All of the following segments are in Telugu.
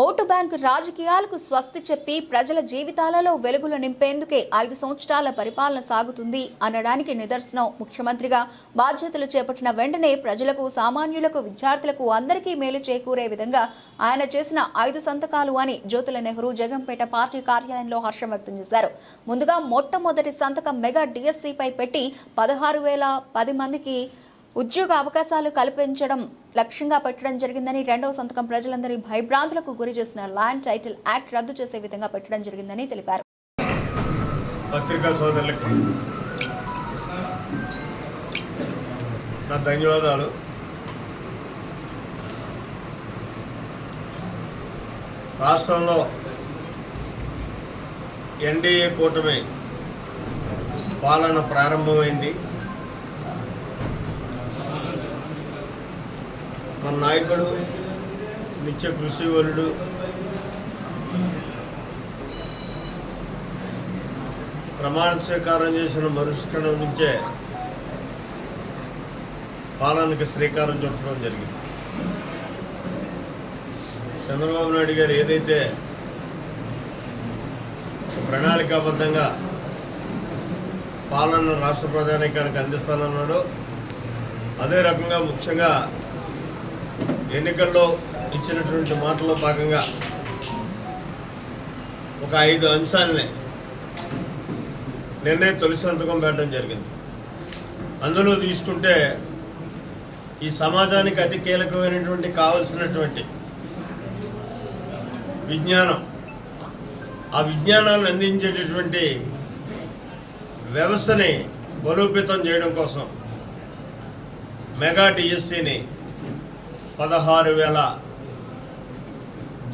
ఓటు బ్యాంకు రాజకీయాలకు స్వస్తి చెప్పి ప్రజల జీవితాలలో వెలుగులు నింపేందుకే ఐదు సంవత్సరాల పరిపాలన సాగుతుంది అనడానికి నిదర్శనం ముఖ్యమంత్రిగా. బాధ్యతలు చేపట్టిన వెంటనే ప్రజలకు సామాన్యులకు విద్యార్థులకు అందరికీ మేలు చేకూరే విధంగా ఆయన చేసిన ఐదు సంతకాలు అని జ్యోతుల నెహ్రూ జగంపేట పార్టీ కార్యాలయంలో హర్షం వ్యక్తం చేశారు. ముందుగా మొట్టమొదటి సంతకం మెగా డిఎస్సిపై పెట్టి పదహారు వేల పది మందికి ఉద్యోగ అవకాశాలు కల్పించడం లక్ష్యంగా పెట్టడం జరిగిందని రెండవ సంతకం ప్రజలందరి భయభ్రాంతులకు గురి చేసిన ల్యాండ్ టైటిల్ యాక్ట్ రద్దు చేసే విధంగా పెట్టడం జరిగిందని తెలిపారు. పత్రికా నా ధన్యవాదాలు. రాష్ట్రంలో ఎన్డీఏ కూటమి పాలన ప్రారంభమైంది. మన నాయకుడు నిత్య కృషివలుడు ప్రమాణ స్వీకారం చేసిన మరుక్షణం నుంచే పాలనకు శ్రీకారం చుట్టడం జరిగింది. చంద్రబాబు నాయుడు గారు ఏదైతే ప్రణాళికాబద్ధంగా పాలన రాష్ట్ర ప్రజానీకానికి అందిస్తానన్నాడో అదే రకంగా ముఖ్యంగా ఎన్నికల్లో ఇచ్చినటువంటి మాటల్లో భాగంగా ఒక ఐదు అంశాలని నిన్నే తొలి సంతకం పెట్టడం జరిగింది. అందులో తీసుకుంటే ఈ సమాజానికి అతి కీలకమైనటువంటి కావలసినటువంటి విజ్ఞానం ఆ విజ్ఞానాన్ని అందించేటటువంటి వ్యవస్థని బలోపేతం చేయడం కోసం మెగా డిఎస్సిని పదహారు వేల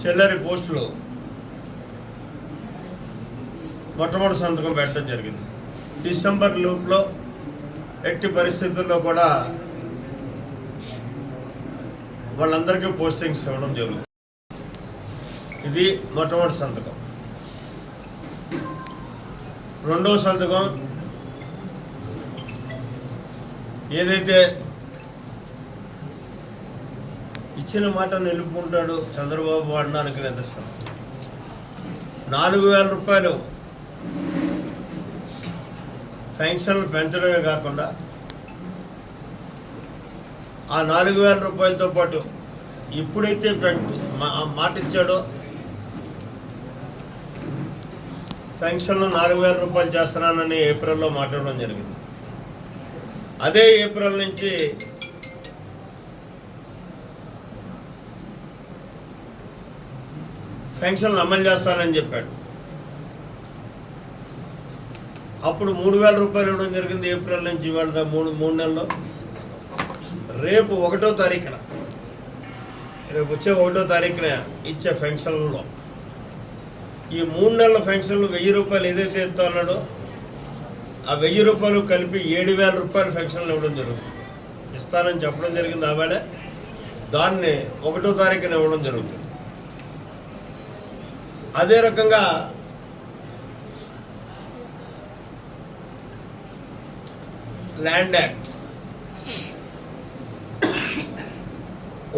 చిల్లరి పోస్టులు మొట్టమొదటి సంతకం పెట్టడం జరిగింది. డిసెంబర్ లూప్లో ఎట్టి పరిస్థితుల్లో కూడా వాళ్ళందరికీ పోస్టింగ్స్ ఇవ్వడం జరుగుతుంది. ఇది మొట్టమొదటి సంతకం. రెండవ సంతకం ఏదైతే ఇచ్చిన మాట నిలుపుకుంటాడు చంద్రబాబు అనడానికి నిదర్శనం. నాలుగు వేల రూపాయలు పెన్షన్లు పెంచడమే కాకుండా ఆ నాలుగు వేల రూపాయలతో పాటు ఎప్పుడైతే మా- మాట ఇచ్చాడో పెన్షన్లు నాలుగు వేల రూపాయలు చేస్తున్నానని ఏప్రిల్లో మాట్లాడడం జరిగింది. అదే ఏప్రిల్ నుంచి పెన్షన్లు అమలు చేస్తానని చెప్పాడు. అప్పుడు మూడు వేల రూపాయలు ఇవ్వడం జరిగింది ఏప్రిల్ నుంచి ఇవాళ మూడు మూడు నెలల్లో. రేపు ఒకటో తారీఖున రేపు వచ్చే ఒకటో తారీఖున ఇచ్చే పెన్షన్లలో ఈ మూడు నెలల పెన్షన్లు వెయ్యి రూపాయలు ఏదైతే ఇస్తున్నాడో ఆ వెయ్యి రూపాయలు కలిపి ఏడు వేల రూపాయలు పెన్షన్లు ఇవ్వడం జరుగుతుంది. ఇస్తానని చెప్పడం జరిగింది ఆవేళ. దాన్ని ఒకటో తారీఖున ఇవ్వడం జరుగుతుంది. అదే రకంగా ల్యాండ్ యాక్ట్.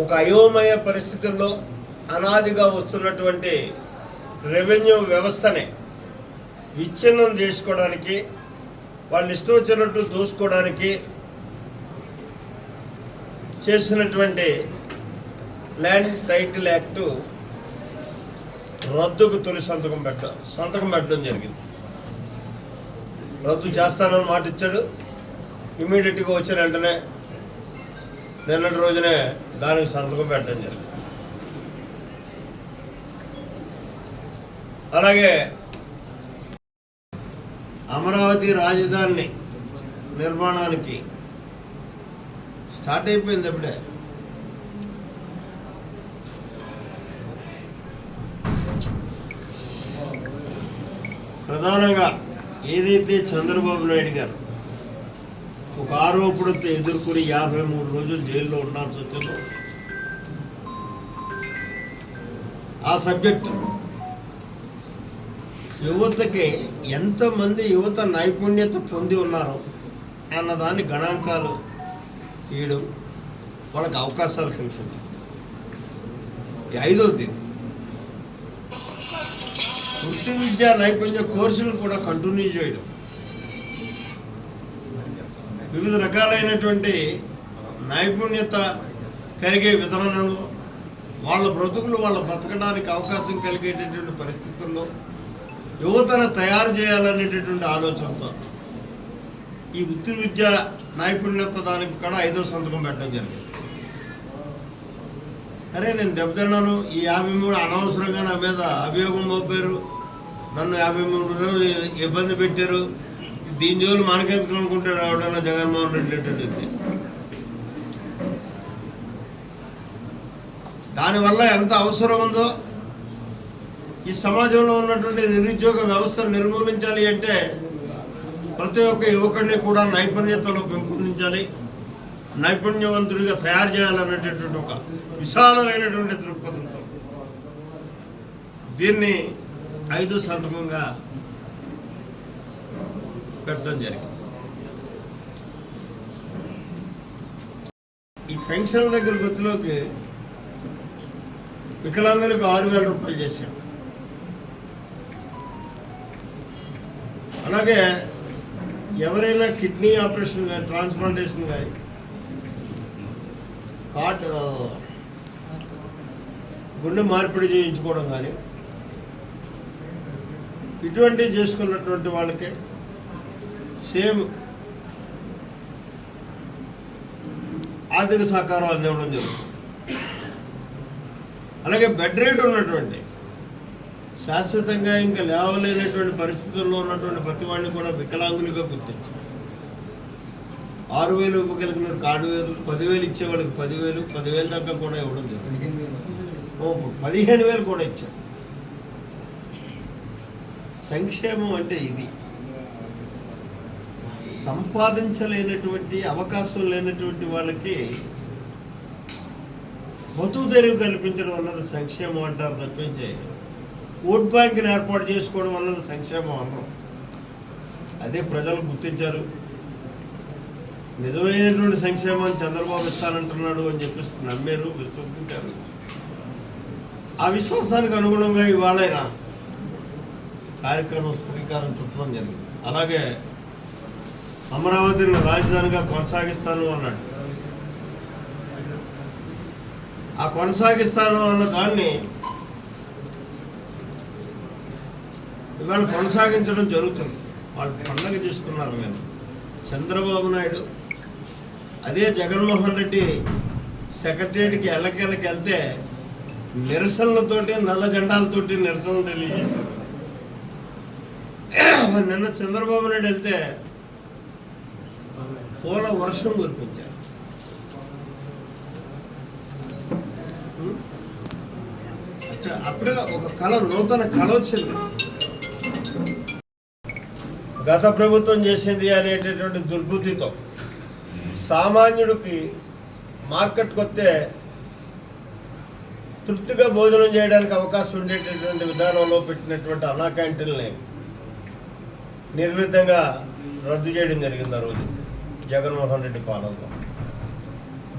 ఒక అయోమయ పరిస్థితుల్లో అనాదిగా వస్తున్నటువంటి రెవెన్యూ వ్యవస్థని విచ్ఛిన్నం చేసుకోవడానికి వాళ్ళు ఇష్టం వచ్చినట్టు దూసుకోవడానికి చేసినటువంటి ల్యాండ్ టైటిల్ యాక్టు రద్దుకు తొలి సంతకం పెట్ట సంతకం పెట్టడం జరిగింది. రద్దు చేస్తానని మాట ఇచ్చాడు. ఇమీడియట్గా వచ్చిన వెంటనే నిన్నటి రోజునే దానికి సంతకం పెట్టడం జరిగింది. అలాగే అమరావతి రాజధాని నిర్మాణానికి స్టార్ట్ అయిపోయింది అప్పుడే. ప్రధానంగా ఏదైతే చంద్రబాబు నాయుడు గారు ఒక ఆరోపణతో ఎదుర్కొని యాభై మూడు రోజులు జైల్లో ఉండాల్సి వచ్చిందో ఆ సబ్జెక్టు యువతకి ఎంతమంది యువత నైపుణ్యత పొంది ఉన్నారో అన్నదాన్ని గణాంకాలు తీయడం వాళ్ళకి అవకాశాలు కల్పించడం ఈ ఐదవది వృత్తి విద్యా నైపుణ్య కోర్సులు కూడా కంటిన్యూ చేయడం. వివిధ రకాలైనటువంటి నైపుణ్యత కలిగే విధానంలో వాళ్ళ బ్రతుకులు వాళ్ళ బ్రతకడానికి అవకాశం కలిగేటటువంటి పరిస్థితుల్లో యువతను తయారు చేయాలనేటటువంటి ఆలోచనతో ఈ వృత్తి విద్య నైపుణ్యత దానికి కూడా ఐదో సంతకం పెట్టడం జరిగింది. అరే నేను దెబ్బతిన్నాను. ఈ యాభై మూడు అనవసరంగా నా మీద అభియోగం మోపారు. నన్ను యాభై మూడు రోజులు ఇబ్బంది పెట్టారు. దీని జోలు మనకెందుకు అనుకుంటాడు ఎవడన్నా జగన్మోహన్ రెడ్డి అంటే దానివల్ల ఎంత అవసరం ఉందో ఈ సమాజంలో ఉన్నటువంటి నిరుద్యోగ వ్యవస్థను నిర్మూలించాలి అంటే ప్రతి ఒక్క యువకుడిని కూడా నైపుణ్యతలో పెంపొందించాలి. నైపుణ్యవంతుడిగా తయారు చేయాలనేటటువంటి ఒక విశాలమైనటువంటి దృక్పథంతో దీన్ని ఐదు సంతకంగా పెట్టడం జరిగింది. ఈ పెన్షన్ దగ్గర గుర్తులోకి వికలాంగులకు ఆరు వేల రూపాయలు చేశాం అలాగే ఎవరైనా కిడ్నీ ఆపరేషన్ కానీ ట్రాన్స్ప్లాంటేషన్ కానీ కార్ట్ గుండె మార్పిడి చేయించుకోవడం కానీ ఇటువంటివి చేసుకున్నటువంటి వాళ్ళకి సేమ్ ఆర్థిక సహకారం అందివ్వడం జరుగుతుంది. అలాగే బెడ్ రేట్ ఉన్నటువంటి శాశ్వతంగా ఇంకా లేవలేనటువంటి పరిస్థితుల్లో ఉన్నటువంటి ప్రతి వాడిని కూడా వికలాంగులుగా గుర్తించారు ఆరు వేలు ఇవ్వగలిగిన ఆరు వేలు పదివేలు ఇచ్చే వాళ్ళకి పదివేలు పదివేలు దాకా కూడా ఇవ్వడం జరిగింది పదిహేను వేలు కూడా ఇచ్చారు. సంక్షేమం అంటే ఇది. సంపాదించలేనటువంటి అవకాశం లేనటువంటి వాళ్ళకి బతుకు తెరువు కల్పించడం అన్నది సంక్షేమం అంటారు తప్పించే ఓట్ బ్యాంక్ని ఏర్పాటు చేసుకోవడం అన్నది సంక్షేమం అనరు. అదే ప్రజలు గుర్తించారు. నిజమైనటువంటి సంక్షేమాన్ని చంద్రబాబు ఇస్తానంటున్నాడు అని చెప్పేసి నమ్మారు విశ్వసించారు. ఆ విశ్వాసానికి అనుగుణంగా ఇవాళైనా కార్యక్రమం శ్రీకారం చుట్టడం జరిగింది. అలాగే అమరావతిని రాజధానిగా కొనసాగిస్తాను అన్నాడు. ఆ కొనసాగిస్తాను అన్న దాన్ని ఇవాళ కొనసాగించడం జరుగుతుంది. వాళ్ళు పండగ చేసుకున్నారు మేము. చంద్రబాబు నాయుడు అదే జగన్మోహన్ రెడ్డి సెక్రటరియట్కి ఎల్లకెళ్ళకి వెళ్తే నిరసనలతోటి నల్ల జెండాలతోటి నిరసనలు తెలియజేశారు. నిన్న చంద్రబాబు నాయుడు వెళ్తే పూల వర్షం కురిపించారు. అక్కడ అప్పుడే ఒక కళ నూతన కళ వచ్చింది. గత ప్రభుత్వం చేసింది అనేటటువంటి దుర్బుద్ధితో సామాన్యుడికి మార్కెట్కి వస్తే తృప్తిగా భోజనం చేయడానికి అవకాశం ఉండేటటువంటి విధానంలో పెట్టినటువంటి అన్నా క్యాంటీన్ని నిర్విద్ధంగా రద్దు చేయడం జరిగింది ఆ రోజు జగన్మోహన్ రెడ్డి పాలనలో.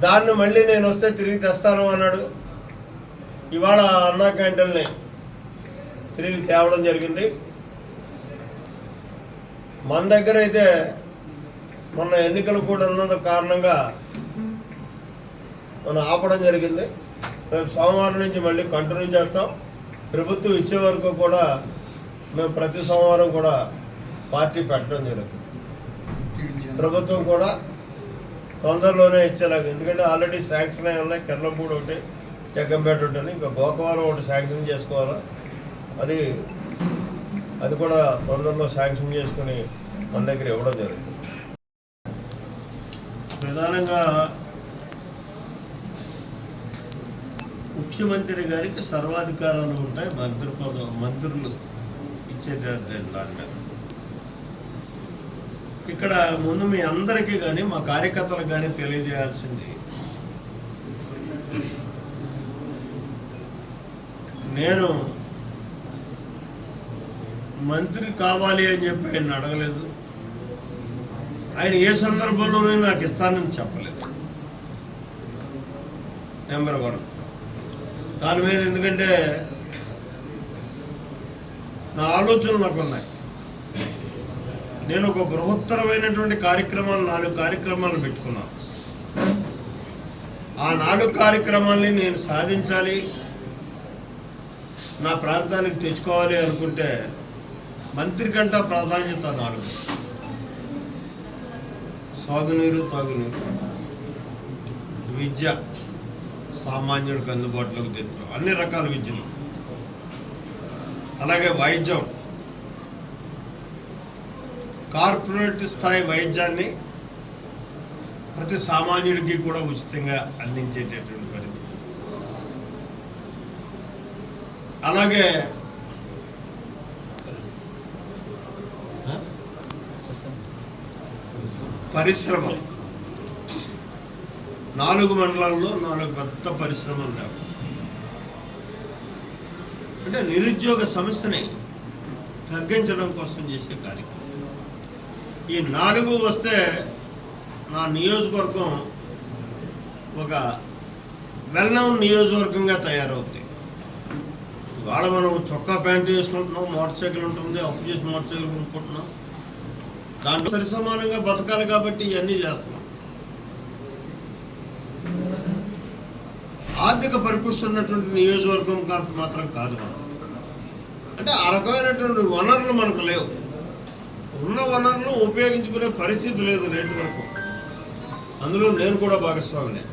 దాన్ని మళ్ళీ నేను వస్తే తిరిగి తెస్తాను అన్నాడు. ఇవాళ అన్నా క్యాంటీన్ని తిరిగి తేవడం జరిగింది. మన దగ్గర అయితే మొన్న ఎన్నికలు కూడా ఉన్నందు కారణంగా మనం ఆపడం జరిగింది. రేపు సోమవారం నుంచి మళ్ళీ కంటిన్యూ చేస్తాం. ప్రభుత్వం ఇచ్చే వరకు కూడా మేము ప్రతి సోమవారం కూడా పార్టీ పెట్టడం జరుగుతుంది. ప్రభుత్వం కూడా తొందరలోనే ఇచ్చేలాగా ఎందుకంటే ఆల్రెడీ శాంక్షన్ అయి ఉన్నాయి. కిర్లంపూడి ఒకటి జగ్గంపేట ఒకటి అని ఇంకా గోకవరం ఒకటి శాంక్షన్ చేసుకోవాలి? అది అది కూడా తొందరలో శాంక్షన్ చేసుకుని మన దగ్గర ఇవ్వడం జరుగుతుంది. ప్రధానంగా ముఖ్యమంత్రి గారికి సర్వాధికారాలు ఉంటాయి. మంత్రి పదం మంత్రులు ఇచ్చేటటువంటి దాని మీద ఇక్కడ ముందు మీ అందరికీ కానీ మా కార్యకర్తలకు కానీ తెలియజేయాల్సింది. నేను మంత్రి కావాలి అని చెప్పి ఆయన అడగలేదు. ఆయన ఏ సందర్భంలోనే నాకు ఇస్తానని చెప్పలేదు. Number one. దాని మీద ఎందుకంటే నా ఆలోచనలు నాకు ఉన్నాయి నేను ఒక బృహత్తరమైనటువంటి కార్యక్రమాలు నాలుగు కార్యక్రమాలు పెట్టుకున్నాను. ఆ నాలుగు కార్యక్రమాల్ని నేను సాధించాలి నా ప్రాంతానికి తెచ్చుకోవాలి అనుకుంటే మంత్రి కంట ప్రాధాన్యత నాలుగు. సాగునీరు తాగునీరు విద్య సామాన్యుడికి అందుబాటులోకి తెచ్చు అన్ని రకాల విద్యలు. అలాగే వైద్యం కార్పొరేట్ స్థాయి వైద్యాన్ని ప్రతి సామాన్యుడికి కూడా ఉచితంగా అందించేటటువంటి పరిస్థితి. అలాగే పరిశ్రమ. నాలుగు మండలాల్లో నాలుగు పెద్ద పరిశ్రమలు లేవు. అంటే నిరుద్యోగ సమస్యని తగ్గించడం కోసం చేసే కార్యక్రమం. ఈ నాలుగు వస్తే నా నియోజకవర్గం ఒక వెల్ నౌన్ నియోజకవర్గంగా తయారవుతుంది ఇవాళ మనం చొక్కా ప్యాంట్ వేసుకుంటున్నాం మోటార్ సైకిల్ ఉంటుంది అప్పు చేసి మోటార్ సైకిల్ కొనుక్కుంటున్నాం. దాంట్లో సరి సమానంగా బతకాలి కాబట్టి ఇవన్నీ చేస్తున్నాం. ఆర్థిక పరిపుస్తున్నటువంటి నియోజకవర్గం మాత్రం కాదు మనం. అంటే ఆ రకమైనటువంటి వనరులు మనకు లేవు. ఉన్న వనరులను ఉపయోగించుకునే పరిస్థితి లేదు నేటి వరకు. అందులో నేను కూడా భాగస్వామినే.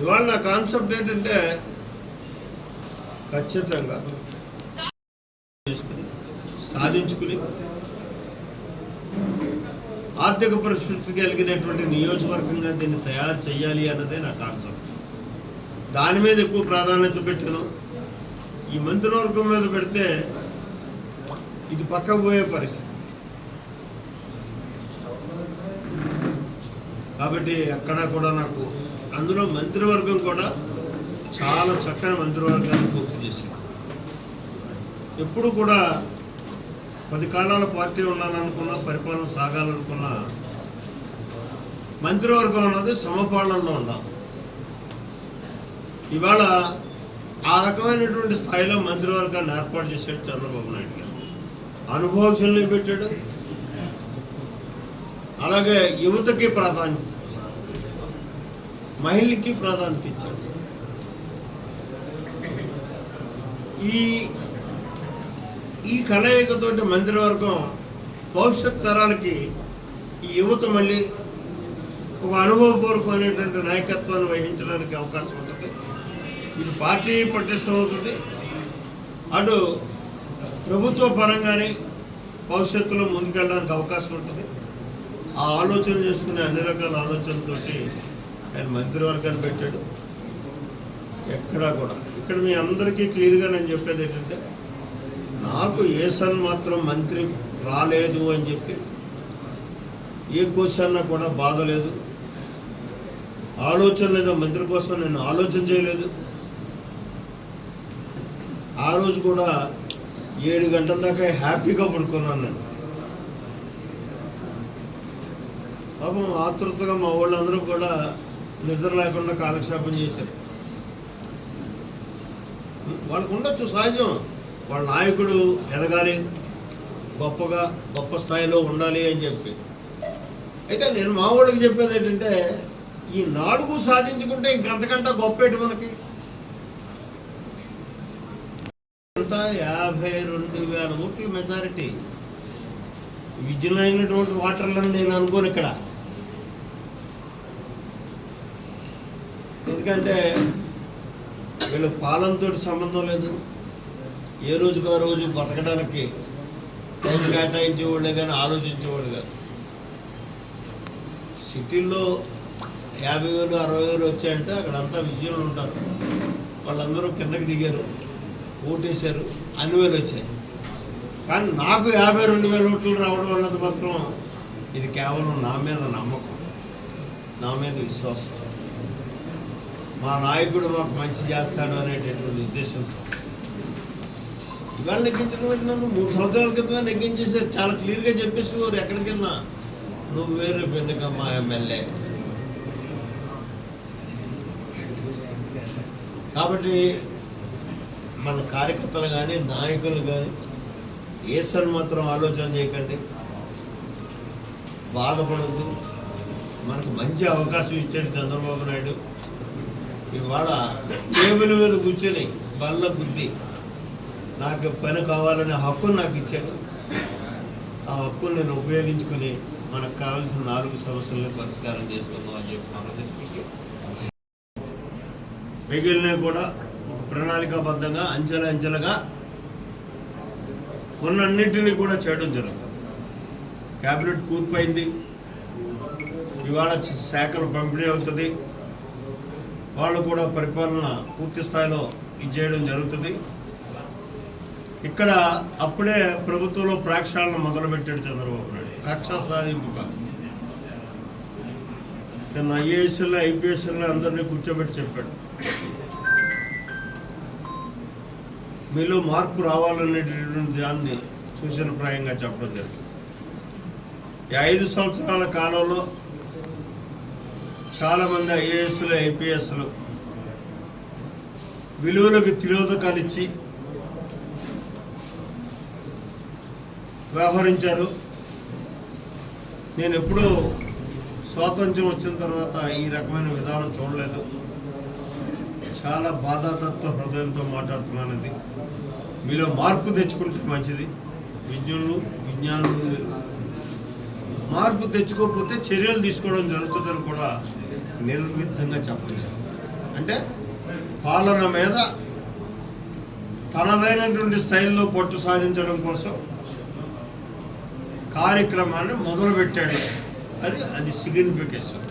ఇవాళ నా కాన్సెప్ట్ ఏంటంటే ఖచ్చితంగా సాధించుకుని ఆర్థిక పరిస్థితి కలిగినటువంటి నియోజకవర్గంగా దీన్ని తయారు చేయాలి అన్నదే నా కాన్సెప్ట్. దాని మీద ఎక్కువ ప్రాధాన్యత పెట్టాను. ఈ మంత్రివర్గం మీద పెడితే ఇది పక్క పోయే పరిస్థితి. కాబట్టి అక్కడ కూడా నాకు అందులో మంత్రివర్గం కూడా చాలా చక్కని మంత్రివర్గాన్ని పూర్తి చేసింది. ఎప్పుడు కూడా పది కాలాల పార్టీ ఉండాలనుకున్నా పరిపాలన సాగాలనుకున్నా మంత్రివర్గం అన్నది సమపాలనలో ఉండాలి. ఇవాళ ఆ రకమైనటువంటి స్థాయిలో మంత్రివర్గాన్ని ఏర్పాటు చేశాడు చంద్రబాబు నాయుడు గారు. అనుభవశుల్ని పెట్టాడు. అలాగే యువతకి ప్రాధాన్యత ఇచ్చాడు మహిళకి ప్రాధాన్యత ఇచ్చాడు ఈ ఈ కలయికతోటి మంత్రివర్గం భవిష్యత్ తరాలకి ఈ యువత మళ్ళీ ఒక అనుభవపూర్వకమైనటువంటి నాయకత్వాన్ని వహించడానికి అవకాశం ఉంటుంది. ఇటు పార్టీ పటిష్టం అవుతుంది. అటు ప్రభుత్వ పరంగానే భవిష్యత్తులో ముందుకెళ్ళడానికి అవకాశం ఉంటుంది. ఆ ఆలోచన చేసుకునే అన్ని రకాల ఆలోచనలతోటి ఆయన మంత్రివర్గాన్ని పెట్టాడు. ఎక్కడా కూడా. ఇక్కడ మీ అందరికీ క్లియర్గా నేను చెప్పేది ఏంటంటే నాకు ఏసన్ మాత్రం మంత్రి రాలేదు అని చెప్పి ఏ క్వశ్చన్ కూడా బాధ లేదు. ఆలోచన లేదా మంత్రి కోసం నేను ఆలోచన చేయలేదు. ఆ రోజు కూడా ఏడు గంటల దాకా హ్యాపీగా పడుకున్నాను నేను. పాపం ఆతృతగా మా వాళ్ళందరూ కూడా నిద్ర లేకుండా కాలక్షేపం చేశారు. వాళ్ళకు ఉండొచ్చు సహజం. వాళ్ళ నాయకుడు ఎదగాలి గొప్పగా గొప్ప స్థాయిలో ఉండాలి అని చెప్పి. అయితే నేను మా వాళ్ళకి చెప్పేది ఏంటంటే ఈ నాలుగు సాధించుకుంటే ఇంకంతకంటే గొప్పేటి మనకి అంతా యాభై రెండు వేల ఓట్ల మెజారిటీ. విజయమైనటువంటి ఓటర్లను నేను అనుకోను ఇక్కడ. ఎందుకంటే వీళ్ళ పాలనతో సంబంధం లేదు. ఏ రోజుకు ఆ రోజు బతకడానికి టైం కేటాయించేవాళ్ళే కానీ ఆలోచించేవాళ్ళు కాదు. సిటీల్లో యాభై వేలు అరవై వేలు వచ్చాయంటే అక్కడంతా విజయంలో ఉంటారు. వాళ్ళందరూ కిందకి దిగారు. ఓటేశారు అన్ని వేలు వచ్చాయి. కానీ నాకు యాభై రెండు వేల ఓట్లు రావడం అన్నది మాత్రం ఇది కేవలం నా మీద నమ్మకం నా మీద విశ్వాసం. మా నాయకుడు మాకు మంచి చేస్తాడు అనేటటువంటి ఉద్దేశంతో. ఇవాళ నెగ్గించడం నన్ను మూడు సంవత్సరాల క్రితం నెగ్గించేసారు చాలా క్లియర్గా చెప్పేసి వారు ఎక్కడికి నువ్వు వేరే పెన్నుకమ్మా ఎమ్మెల్యే. కాబట్టి మన కార్యకర్తలు కానీ నాయకులు కానీ ఏసని మాత్రం ఆలోచన చేయకండి. బాధపడద్దు. మనకు మంచి అవకాశం ఇచ్చాడు చంద్రబాబు నాయుడు. ఇవాళ టేబుల్ మీద కూర్చొని బల్ల బుద్ధి నాకు పని కావాలనే హక్కును నాకు ఇచ్చాడు. ఆ హక్కును నేను ఉపయోగించుకుని మనకు కావాల్సిన నాలుగు సమస్యలను పరిష్కారం చేసుకుందాం అని చెప్పి మిగిలిన కూడా ప్రణాళికాబద్ధంగా అంచెల అంచెలుగా కొన్నన్నింటినీ కూడా చేయడం జరుగుతుంది. క్యాబినెట్ కూర్పైంది. ఇవాళ శాఖలు పంపిణీ అవుతుంది. వాళ్ళు కూడా పరిపాలన పూర్తి స్థాయిలో ఇచ్చేయడం జరుగుతుంది. ఇక్కడ అప్పుడే ప్రభుత్వంలో ప్రాక్షాళన మొదలుపెట్టాడు చంద్రబాబు నాయుడు. కక్ష సాధింపు కాదు. నేను ఐఏఎస్లో ఐపీఎస్లో అందరినీ కూర్చోబెట్టి చెప్పాడు. మీలో మార్పు రావాలనేటటువంటి దాన్ని సూచన ప్రాయంగా చెప్పడం జరిగింది. ఈ ఐదు సంవత్సరాల కాలంలో చాలామంది ఐఏఎస్లు ఐపీఎస్లు విలువలకు తిరోధకాలు ఇచ్చి వ్యవహరించారు. నేను ఎప్పుడూ స్వాతంత్ర్యం వచ్చిన తర్వాత ఈ రకమైన విధానం చూడలేదు. చాలా బాధాతత్వ హృదయంతో మాట్లాడుతున్నాను మీలో మార్పు తెచ్చుకుంటే మంచిది. విజ్ఞులు విజ్ఞానులు మార్పు తెచ్చుకోకపోతే చర్యలు తీసుకోవడం జరుగుతుందని కూడా నిర్విధంగా చెప్పలేదు అంటే పాలన మీద తనదైనటువంటి స్థాయిలో పట్టు సాధించడం కోసం కార్యక్రమాన్ని మొదలుపెట్టాడు. అది అది సిగ్నిఫికేషన్